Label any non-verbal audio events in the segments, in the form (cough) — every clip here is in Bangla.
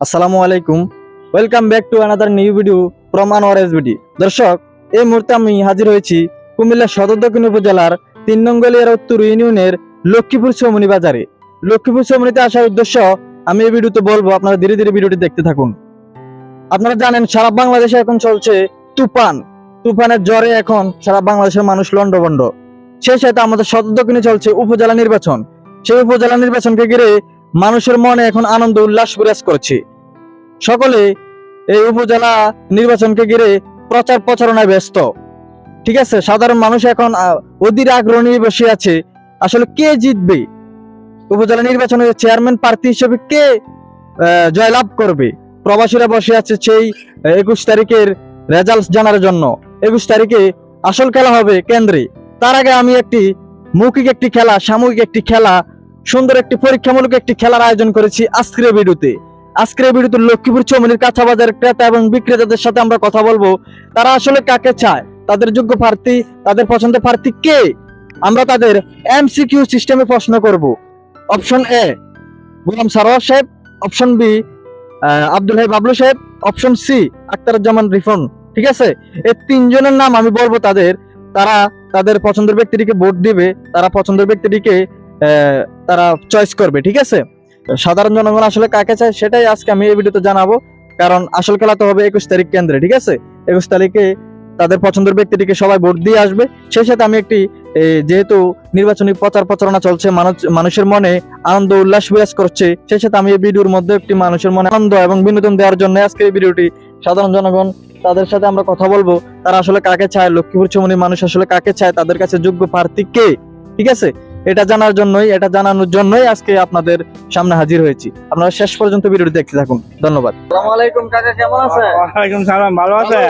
আসসালামু আলাইকুম। Welcome back to another new video from Anwar SBD দর্শক, এই মুহূর্তে আমি হাজির হয়েছি কুমিল্লা সদর দক্ষিণ উপজেলার তিন নঙ্গলিয়ার উত্তর ইউনিয়নের লক্ষ্মীপুর চৌমনি বাজারে। লক্ষ্মীপুর চৌমনিতে আসার উদ্দেশ্য আমি এই ভিডিওতে বলব, আপনারা ধীরে ধীরে ভিডিওটি দেখতে থাকুন। আপনারা জানেন, সারা বাংলাদেশে এখন চলছে তুফান। তুফানের জ্বরে এখন সারা বাংলাদেশের মানুষ লন্ডভন্ড সেই সাথে আমাদের সদর দক্ষিণে চলছে উপজেলা নির্বাচন। সেই উপজেলা নির্বাচনকে ঘিরে মানুষের মনে এখন আনন্দ উল্লাস বিরাজ করছে। সকলে এই উপজেলা নির্বাচনকে ঘিরে প্রচার প্রচারণায় ব্যস্ত। ঠিক আছে, সাধারণ মানুষ এখন অধীর আগ্রহ নিয়ে বসে আছে। আসলে কে জিতবে? উপজেলা নির্বাচনে চেয়ারম্যান প্রার্থী হিসেবে কে জয়লাভ করবে? প্রবাসীরা বসে আছে সেই একুশ তারিখের রেজাল্ট জানার জন্য। একুশ তারিখে আসল খেলা হবে কেন্দ্রে। তার আগে আমি একটি মৌখিক একটি খেলা, সাময়িক একটি খেলা সুন্দর একটি পরীক্ষামূলক একটি খেলার আয়োজন করেছি আজকের ভিডিওতে। আজকের ভিডিওতে লক্ষ্মীপুর চৌমনির কাঁচা বাজার ক্রেতা এবং বিক্রেতাদের সাথে আমরা কথা বলব। তারা আসলে কাকে চায়? তাদের যোগ্য প্রার্থী, তাদের পছন্দের প্রার্থী কে? আমরা তাদের এমসিকিউ সিস্টেমে প্রশ্ন করব। অপশন এ, গোলাম সারোয়ার সাহেব। অপশন বি আব্দুল হাই বাবলু সাহেব। অপশন সি, আক্তারুজ্জামান রিফন ঠিক আছে? এই তিনজনের নাম আমি বলব তাদের। তারা তাদের পছন্দের ব্যক্তিটিকে ভোট দিবে। তারা পছন্দের ব্যক্তিটিকে তারা চয়েস করবে, ঠিক আছে? সাধারণ জনগণ আসলে কাকে চায় সেটাই আজকে আমি এই ভিডিওতে জানাব। কারণ আসল খেলা তো হবে একুশ তারিখ কেন্দ্রে, ঠিক আছে? একুশ তারিখে তাদের পছন্দের ব্যক্তিটিকে সবাই ভোট দিয়ে আসবে। সেই সাথে আমি একটি যেহেতু নির্বাচনী প্রচার প্রচারণা চলছে, মানুষ, মানুষের মনে আনন্দ, উল্লাস বিরাজ করছে, সেই সাথে আমি এই ভিডিওর মধ্যে একটি মানুষের মনে আনন্দ এবং বিনোদন দেওয়ার জন্য আজকে এই ভিডিওটি সাধারণ জনগণ তাদের সাথে আমরা কথা বলব। তারা আসলে কাকে চায়? লক্ষ্মীপুর চৌমনির মানুষ আসলে কাকে চায়? তাদের কাছে যোগ্য প্রার্থী কে? ঠিক আছে? এটা জানার জন্যই এটা জানানোর জন্যই আজকে আপনাদের সামনে হাজির হয়েছি। আপনারা শেষ পর্যন্ত ভিডিওটি দেখতে থাকুন। ধন্যবাদ। আসসালামু আলাইকুম কাকা কেমন আছেন? ওয়ালাইকুম সালাম ভালো আছে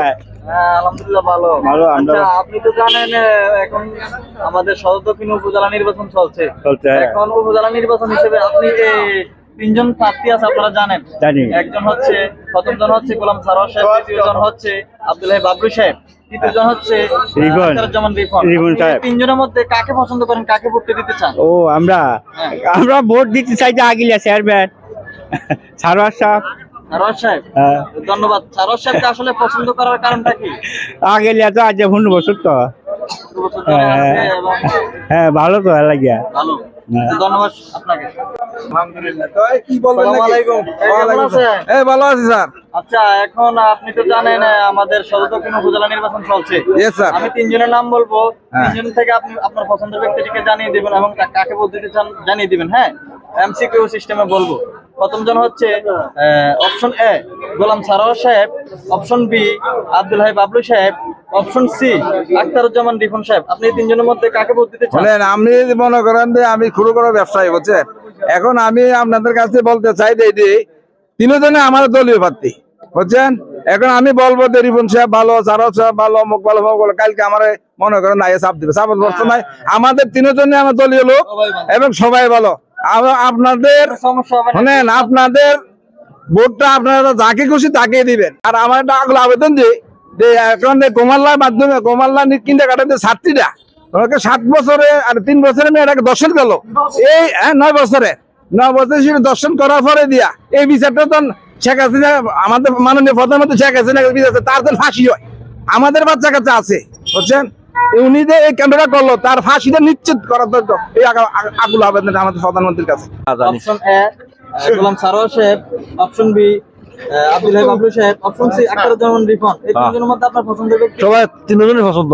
হ্যাঁ আলহামদুলিল্লাহ ভালো। ভালো, আচ্ছা আপনি তো জানেন এখন আমাদের সদর দক্ষিণ উপজেলা নির্বাচন চলছে। চলছে এখন উপজেলা নির্বাচন হিসেবে আপনি এই তিনজন প্রার্থী আছে আপনারা জানেন? জানি। একজন হচ্ছে প্রথম জন হচ্ছে গোলাম সারোয়ার সাহেব দ্বিতীয় জন হচ্ছে আব্দুল্লাহ বাবলু সাহেব। তৃতীয় জন হচ্ছে রিপন। রিপন। সাহেব। তিনজনের মধ্যে কাকে পছন্দ করেন কাকে ভোট দিতে চান? ও আমরা হ্যাঁ। আমরা ভোট দিতে চাই যে আগিলা চেয়ারম্যান সারোয়ার সাহেব। সারোয়ার হ্যাঁ, ধন্যবাদ। সারোয়ার সাহেবকে আসলে পছন্দ করার কারণটা কি? আগিলা তো আজ পনেরো বছর তো। আছে এবং হ্যাঁ ভালো তো লাগিয়া। ভালো। হ্যাঁ। ধন্যবাদ আপনাকে। আলহামদুলিল্লাহ। তো কি বলবেন আসসালামু আলাইকুম। এই আছেন? আসসালাম। ভালো আছি স্যার। আচ্ছা এখন আপনি তো জানেন আমাদের সদর দক্ষিণ উপজেলা নির্বাচন চলছে। আমি তিনজনের নাম বলব। হ্যাঁ। তিনজন থেকে আপনি আপনার পছন্দের ব্যক্তিটিকে জানিয়ে দিবেন এবং কাকে ভোট দিতে চান জানিয়ে দিবেন হ্যাঁ? এমসিকিউ সিস্টেমে বলব। প্রথম জন হচ্ছে অপশন এ গোলাম সারোয়ার সাহেব অপশন বি আব্দুল হাই বাবলু সাহেব অপশন সি আখতারুজ্জামান রিফন সাহেব। আপনি তিনজনের মধ্যে কাকে ভোট দিতে চান আপনি মনে করেন যে আমি খুব বড় ব্যবসায়ী বুঝছেন? এখন আমি আপনাদের কাছে বলতে চাই যে তিনজনে আমার দলীয় প্রার্থী। বুঝছেন? এখন আমি বলব যে রিপন সাহেব ভালো সারদ সাহেব ভালো অমুক ভালো অমুক ভালো কালকে আমার মনে করেন না চাপ দিবে। চাপ বলছে নাই আমাদের তিনজনে আমার দলীয় লোক এবং সবাই ভালো। আপনাদের শোনেন আপনাদের ভোটটা আপনারা যাকে খুশি তাকে দিবেন। আর আমার একটা আগ্রহ আবেদন যে এখন যে গোমাল্লার মাধ্যমে গোমাল্লা কিনতে কাটাতে ছাত্রীরা ওনাকে সাত বছরে আর তিন বছরে মেয়েটাকে দর্শন গেল এই হ্যাঁ, নয় বছরে। নয় বছরে দর্শন করার পরে দিয়া এই বিচারটা তো শেখ হাসিনা আমাদের মাননীয় প্রধানমন্ত্রী শেখ হাসিনা বিচার তার তো ফাঁসি হয়। আমাদের বাচ্চা কাছে আছে বুঝছেন? উনি যে এই কেন্দ্রটা করল তার ফাঁসিটা নিশ্চিত করার দরকার এই আগা- আগা- আবেদন আমাদের প্রধানমন্ত্রীর কাছে। অপশন এ গোলাম সারোয়ার সাহেব। অপশন বি আব্দুল হাই বাবলু সাহেব। অপশন সি আখতারুজ্জামান রিফন এই তিনজনের মধ্যে আপনার পছন্দের ব্যক্তি? সবাই তিনজনই পছন্দ।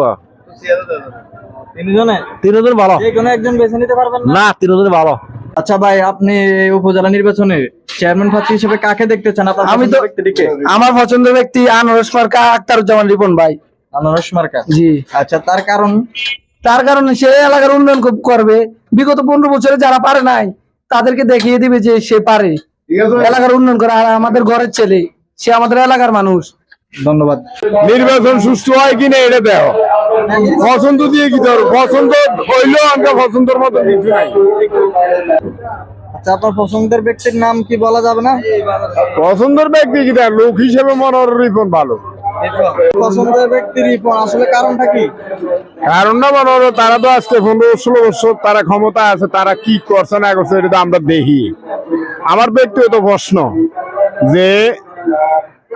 তিনজনে? তিনজন ভালো। যে কোনো একজন বেছে নিতে পারবেন না? না তিনজনই ভালো। আচ্ছা ভাই আপনি উপজেলা নির্বাচনে চেয়ারম্যান প্রার্থী হিসেবে কাকে দেখতে চান? আমি তো আমার পছন্দের ব্যক্তি আনারস মার্কা আক্তারুজ্জামান রিপন ভাই। আনারস মার্কা? জি। আচ্ছা তার কারণ? তার কারণে সে এলাকার উন্নয়ন খুব করবে। বিগত পনেরো বছরে যারা পারে নাই তাদেরকে দেখিয়ে দিবে যে সে পারে। এলাকার উন্নয়ন করে আর আমাদের ঘরের ছেলে সে আমাদের এলাকার মানুষ। ধন্যবাদ। নির্বাচন সুস্থ হয় কিনা এটা দেও পছন্দ দিয়ে কি ধরো? পছন্দ হইলেও আমরা পছন্দের মতো কিছু নাই। আচ্ছা আপনার পছন্দের ব্যক্তির নাম কি বলা যাবে না? পছন্দের ব্যক্তি কিটা লোক হিসেবে মনোর রিপন ভালো। পছন্দের ব্যক্তির রিপন আসলে কারণটা কি? কারণ না মনোর তারা তো আজকে পনেরো ষোলো বছর তারা ক্ষমতা আছে তারা কি করছে না করছে এটা তো আমরা দেখি। আমার ব্যক্তিগত প্রশ্ন যে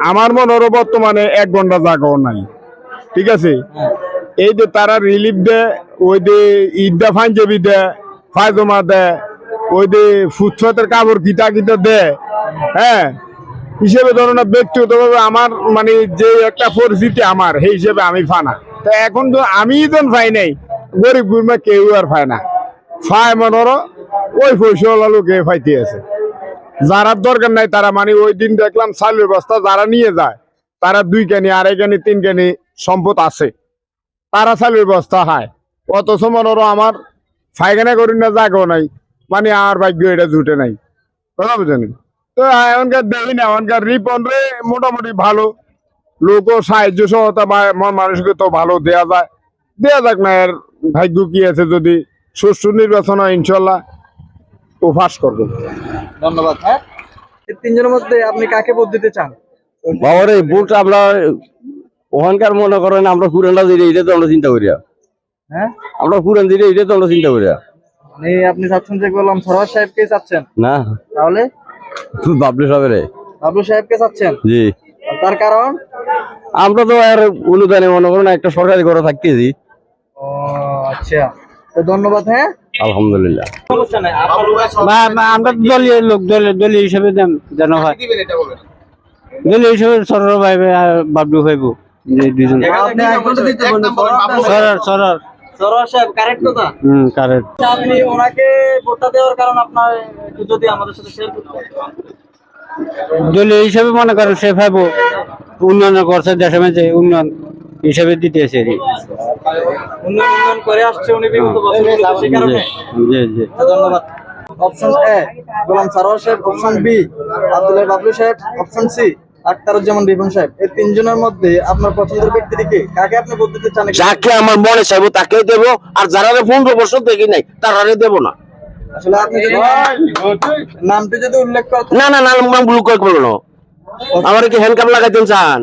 আমার মনে হলো বর্তমানে এক ঘণ্টা জাগাও নাই। ঠিক আছে? এই যে তারা রিলিফ দেয় ওই যে ঈদটা পাঞ্জাবি দেয় ফায়জমা দেয় ওই যে ফুটফতের কাপড় কিতা কিতা দেয় হ্যাঁ? হিসেবে ধরো না, ব্যক্তিগতভাবে আমার মানে যে একটা পরিস্থিতি আমার, সেই হিসেবে আমি ফানা তো এখন তো আমি তো ফাই নাই, গরিব গুরমা কেউ আর ফায় না। ফায় মনে হলো ওই পয়সা লোকে ফাইতে আছে। যারা দরকার নাই তারা মানে ওই দিন দেখলাম চালের বস্তা যারা নিয়ে যায়, তারা দুই কেনি, আড়াই কেনি, তিন কেনি সম্পদ আছে। তারা চালের খায়। অথচ মনে হলো আমার ফাইখানা করি না জাগো নাই মানে আমার ভাগ্য এটা জুটে নাই। কথা বুঝেন? তো এখনকার দেখি না, এখনকার রিপন রে মোটামুটি ভালো। লোকও সাহায্য সহতা মন মানুষকে তো ভালো, দেয়া যায়। দেয়া যাক না, এর ভাগ্য কি আছে যদি সুষ্ঠু নির্বাচন হয়, ইনশাল্লাহ। ফাঁস করবে। ধন্যবাদ হ্যাঁ। তিনজনের মধ্যে আপনি কাকে ভোট দিতে চান? বাবার এই বুট আমরা ওখানকার মনে করেন আমরা পুরানটা দিলে এটা তো আমরা চিন্তা করি হ্যাঁ? আমরা পুরান দিলে এটা তো আমরা চিন্তা করি মানে আপনি চাচ্ছেন যে গোলাম সরোয়ার সাহেবকে চাচ্ছেন? না। তাহলে? বাবলু সাহেবের। বাবলু সাহেবকে চাচ্ছেন? জি। তার কারণ? আমরা তো আর অনুদানে মনে করেন একটা সরকারি ঘরে থাকতেছি। ও আচ্ছা। তো ধন্যবাদ হ্যাঁ? আলহামদুলিল্লাহ। সমস্যা নাই আমরা দলীয় লোক দলীয় দলীয় হিসেবে যেন হয়। দলীয় হিসেবে সরর ভাই বাবলু ভাইব যে দুজন আপনি একজনকে সরার সরার সরোয়ার সাহেব কারেক্ট কথা? হুম কারেক্ট আপনি ওনাকে ভোটটা দেওয়ার কারণ আপনার একটু যদি আমাদের সাথে শেয়ার করতেন দলীয় হিসেবে মনে করেন সে ভাইব উন্নয়ন করছে দেশে মেঝে উন্নয়ন। হিসেবে দিতেছে উন্নয়ন উন্নয়ন করে আসছে উনি বিগত বছরগুলোতে, সেই কারণে। জি জি। ধন্যবাদ। অপশন এ গোলাম সারোয়ার সাহেব। অপশন বি আব্দুল্লাহ বাবলু সাহেব। অপশন সি আক্তারুজ্জামান রিপন সাহেব। এই তিনজনের মধ্যে আপনার পছন্দের কাকে আপনি ভোট দিতে চান যাকে আমার মনে চাইব তাকে দেব আর যারা পনেরো বছর দেখি নাই তারা দেব না। আসলে আপনি যদি নামটি যদি উল্লেখ করতেন না না না নাম ভুল করে করল আমার কি হ্যান্ডকাপ লাগাইতেন চান?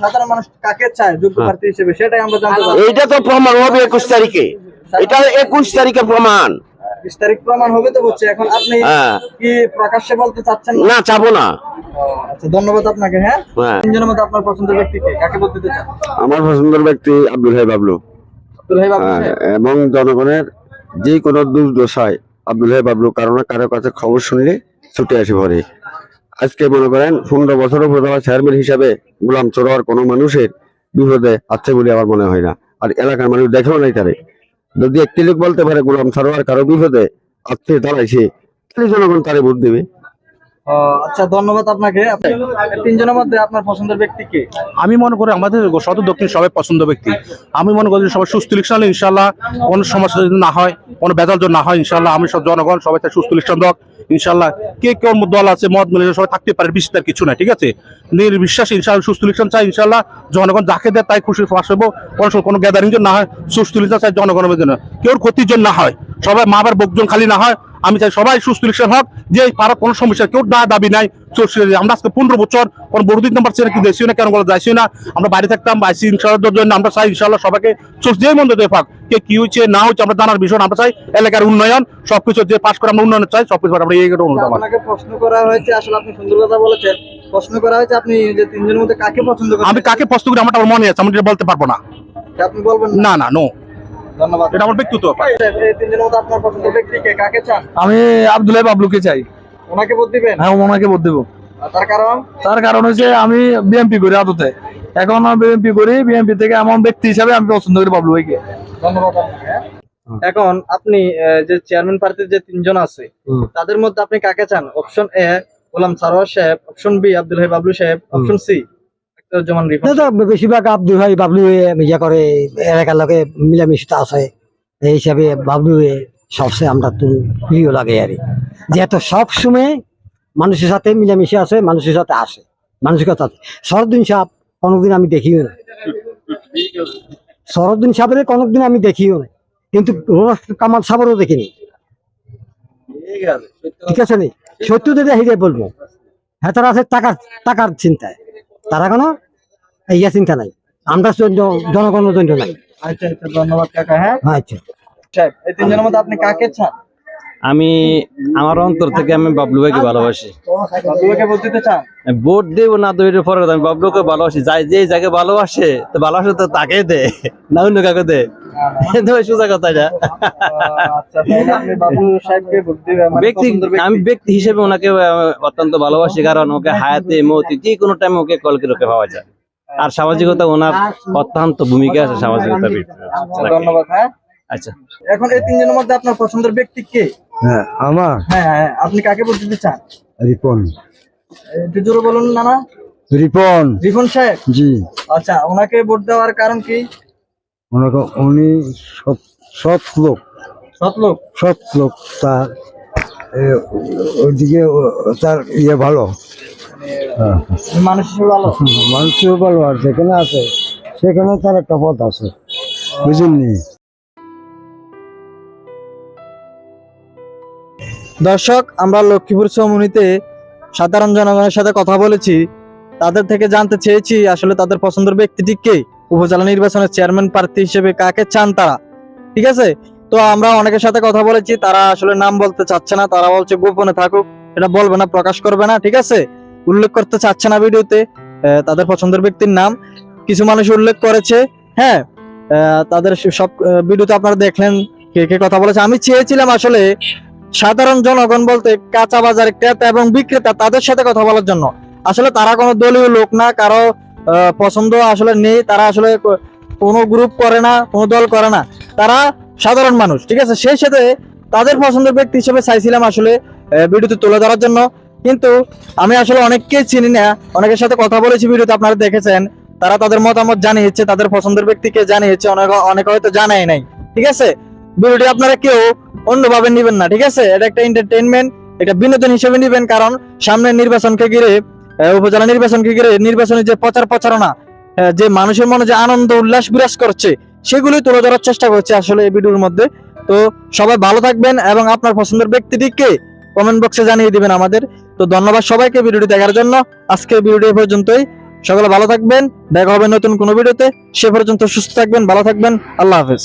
সাধারণ মানুষ কাকে চায়? যোগ্য প্রার্থী হিসেবে সেটাই আমরা জানতে চাই এইটা তো প্রমাণ হবে একুশ তারিখে। এটা একুশ তারিখে প্রমাণ। তারিখ প্রমাণ হবে তো বলছে এখন আপনি হ্যাঁ। কি প্রকাশ্যে বলতে চাচ্ছেন না? না চাবো না। আচ্ছা ধন্যবাদ আপনাকে হ্যাঁ? হ্যাঁ। তিনজনের মধ্যে আপনার পছন্দের ব্যক্তি কে? কাকে ভোট চান? আমার পছন্দের ব্যক্তি আব্দুল হাই বাবলু। আব্দুল হাই বাবলু হ্যাঁ, এবং জনগণের যে কোনো দুর্দশায় আব্দুল হাই বাবলু কারণ কারও কাছে খবর শুনলে ছুটে আসে পড়ে আজকে মনে করেন পনেরো বছরের প্রধান চেয়ারম্যান হিসাবে গোলাম চড়ার কোনো মানুষের বিপদে আছে বলে আমার মনে হয় না। আর এলাকার মানুষ দেখেও নাই তারে। যদি একটি লোক বলতে পারে গোলাম সরোয়ার কারও বিপদে আছে দাঁড়াইছে তাহলে জনগণ তারে ভোট দেবে। আচ্ছা ধন্যবাদ আপনাকে। তিনজনের মধ্যে আপনার পছন্দের ব্যক্তি কে? আমি মনে করি আমাদের শত দক্ষিণ সবাই পছন্দ ব্যক্তি। আমি মনে করি সবাই সুস্থ ইলেকশন ইনশাল্লাহ কোনো সমস্যা যদি না হয় কোনো যদি না হয় ইনশাল্লাহ আমি সব জনগণ সবাই সুস্থ ইলেকশন দক ইনশাল্লাহ কে কেউ দল আছে, মত মিলে সবাই থাকতে পারে, বিস্তার কিছু নাই, ঠিক আছে? নির্বিশ্বাস ইনশাল্লাহ সুস্থ ইলেকশন চাই ইনশাল্লাহ জনগণ যাকে দেয় তাই খুশি ফাঁস হব। কোনো কোনো গ্যাদারিং না হয়, সুস্থ ইলেকশন চাই, জনগণের জন্য। কেউ ক্ষতির জন্য না হয়। সবাই মা বাবার বকজন খালি না হয় আমি চাই সবাই সুস্থ ইলেকশন হোক যে পাড়া কোনো সমস্যা কেউ না দাবি নাই আমরা আজকে পনেরো বছর কোন বড় দিন নাম্বার ছেড়ে কি দেশি না কেন বলে যাইছি না আমরা বাড়ি থাকতাম বাইসি ইনশাল্লাহ জন্য আমরা চাই ইনশাল্লাহ সবাইকে চোখ যে মন্দ দিয়ে ফাঁক কে কি হচ্ছে না হচ্ছে আমরা জানার বিষয় আমরা চাই এলাকার উন্নয়ন সবকিছু যে পাশ করে আমরা উন্নয়ন চাই সবকিছু আমরা এই আপনাকে প্রশ্ন করা হয়েছে আসলে আপনি সুন্দর কথা বলেছেন। প্রশ্ন করা হয়েছে আপনি যে তিনজনের মধ্যে কাকে পছন্দ করেন আমি কাকে প্রস্তুত করি আমার মনে আছে আমি বলতে পারব না। আপনি বলবেন না? না না নো ধন্যবাদ। এটা আমার ব্যক্তিগত ব্যাপার। এই তিনজনের মধ্যে আপনার পছন্দের ব্যক্তি কে? কাকে চান? আমি আব্দুল্লাহ বাবলুকে চাই। ওনাকে ভোট দিবেন? হ্যাঁ ওনাকে ভোট দেবো। তার কারণ? তার কারণ হচ্ছে আমি বিএমপি করি আদতে। এখন বিএমপি করি বিএমপি থেকে এমন ব্যক্তি হিসাবে আমি পছন্দ করি বাবলু ভাইকে। ধন্যবাদ। এখন আপনি যে চেয়ারম্যান প্রার্থীর যে তিনজন আছে তাদের মধ্যে আপনি কাকে চান? অপশন এ গোলাম সারোয়ার সাহেব অপশন বি আব্দুল হাই বাবলু সাহেব অপশন সি। বেশিরভাগ আব্দুল ভাই বাবলু ইয়ে করে এলাকার লোকে মিলামিশা আছে। এই হিসাবে বাবলু সবচেয়ে আমরা তো প্রিয় লাগে আর যেহেতু সব সময় মানুষের সাথে মিলামিশে আছে মানুষের সাথে আসে মানুষের সাথে শরদিন সাহ কোনোদিন আমি দেখিও না শরদিন সাহেবের কোনোদিন আমি দেখিও না কিন্তু রোনাস কামাল সাহেবেরও দেখিনি। ঠিক আছে। নি? সত্য যদি হিরে বলব। হ্যাঁ তারা আছে টাকার টাকার চিন্তায়। তারা কোনো ইয়া চিন্তা নাই। আমরা জনগণ জনগণের জন্য নাই। আচ্ছা আচ্ছা ধন্যবাদ কাকা হ্যাঁ? আচ্ছা। এই তিনজনের মধ্যে আপনি কাকে চান? আমি আমার অন্তর থেকে আমি বাবলু ভাইকে ভালোবাসি। বাবলুকে ভোট দেব না এটা পরে আমি বাবলুকে ভালোবাসি। যাই যে যাকে ভালোবাসে তো ভালোবাসে তো তাকে দে না অন্য কাকে দে। তো (laughs) সোজা কথা এটা। আচ্ছা। আমি ব্যক্তি হিসেবে ওনাকে অত্যন্ত ভালোবাসি কারণ ওকে হায়াতে মতি যে কোনো টাইমে ওকে কল করে ওকে পাওয়া যায়। আর সামাজিকতা ওনার অত্যন্ত ভূমিকা আছে সামাজিকতার ভিতরে আচ্ছা, ধন্যবাদ হ্যাঁ? আচ্ছা। এখন এই তিনজনের মধ্যে আপনার পছন্দের ব্যক্তি কে? হ্যাঁ আমার? হ্যাঁ হ্যাঁ আপনি কাকে ভোট দিতে চান? রিপন। একটু জোরে বলুন নানা রিপন। রিফন সাহেব? জি। আচ্ছা ওনাকে ভোট দেওয়ার কারণ কি? ওনাকে উনি সৎ লোক। সৎ লোক? সৎ লোক তার এ, ওইদিকে তার ইয়ে ভালো। হ্যাঁ। মানুষ (laughs) ভালো? আর যেখানে আছে সেখানে তার একটা পথ আছে। বুঝলেননি দর্শক আমরা লক্ষ্মীপুর চৌমুনিতে সাধারণ জনগণের সাথে কথা বলেছি। তাদের থেকে জানতে চেয়েছি আসলে তাদের পছন্দের ব্যক্তিটি কে? উপজেলা নির্বাচনের চেয়ারম্যান প্রার্থী হিসেবে কাকে চান তারা? ঠিক আছে? তো আমরা অনেকের সাথে কথা বলেছি, তারা আসলে নাম বলতে চাচ্ছে না, তারা বলছে গোপনে থাকুক, এটা বলবে না, প্রকাশ করবে না, ঠিক আছে? উল্লেখ করতে চাচ্ছে না ভিডিওতে তাদের পছন্দের ব্যক্তির নাম। কিছু মানুষ উল্লেখ করেছে হ্যাঁ তাদের সব ভিডিওতে আপনারা দেখলেন কে কে কথা বলেছে। আমি চেয়েছিলাম আসলে সাধারণ জনগণ বলতে কাঁচা বাজার ক্রেতা এবং বিক্রেতা তাদের সাথে কথা বলার জন্য। আসলে তারা কোনো দলীয় লোক না, কারও পছন্দ আসলে নেই, তারা আসলে কোনো গ্রুপ করে না, কোনো দল করে না। তারা সাধারণ মানুষ, ঠিক আছে? সেই সাথে তাদের পছন্দের ব্যক্তি হিসেবে চাইছিলাম আসলে ভিডিওতে তুলে ধরার জন্য। কিন্তু আমি আসলে অনেককে চিনি না, অনেকের সাথে কথা বলেছি ভিডিওতে, আপনারা দেখেছেন। তারা তাদের মতামত জানিয়েছে, তাদের পছন্দের ব্যক্তিকে জানিয়েছে, অনেক, অনেকে হয়তো জানাই নাই, ঠিক আছে? ভিডিওটি আপনারা কেউ অন্যভাবে নিবেন না, ঠিক আছে? এটা একটা এন্টারটেইনমেন্ট এটা বিনোদন হিসেবে নিবেন, কারণ সামনের নির্বাচনকে ঘিরে উপজেলা নির্বাচনকে ঘিরে নির্বাচনী যে প্রচার প্রচারণা যে মানুষের মনে যে আনন্দ, উল্লাস বিরাজ করছে, সেগুলোই তুলে ধরার চেষ্টা করছে আসলে এই ভিডিওর মধ্যে। তো সবাই ভালো থাকবেন এবং আপনার পছন্দের ব্যক্তিটিকে কমেন্ট বক্সে জানিয়ে দিবেন আমাদের। তো ধন্যবাদ সবাইকে ভিডিওটি দেখার জন্য। আজকে ভিডিওটি পর্যন্তই। সকলে ভালো থাকবেন। দেখা হবে নতুন কোনো ভিডিওতে। সে পর্যন্ত সুস্থ থাকবেন, ভালো থাকবেন। আল্লাহ হাফেজ।